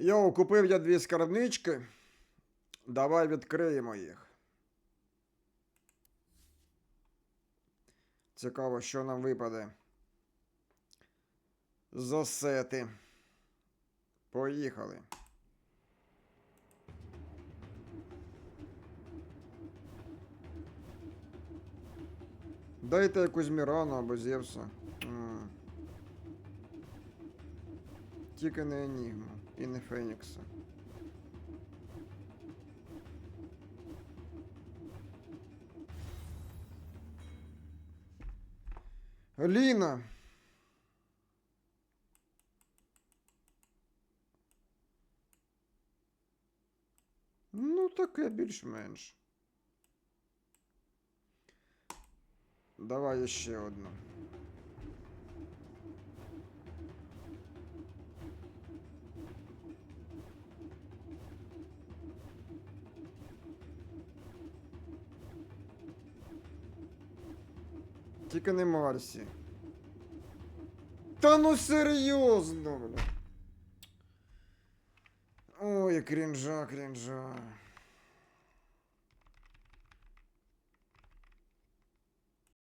Йоу, купив я дві скарбнички. Давай відкриємо їх. Цікаво, що нам випаде. Засети. Поїхали. Дайте якусь Мірану або Зевса. Тільки не Енігму і не Фенікса. Ну, таке більш-менш. Давай ще одну. Тільки не Марсі. Та ну серйозно, бля. Ой, крінжа, крінжа.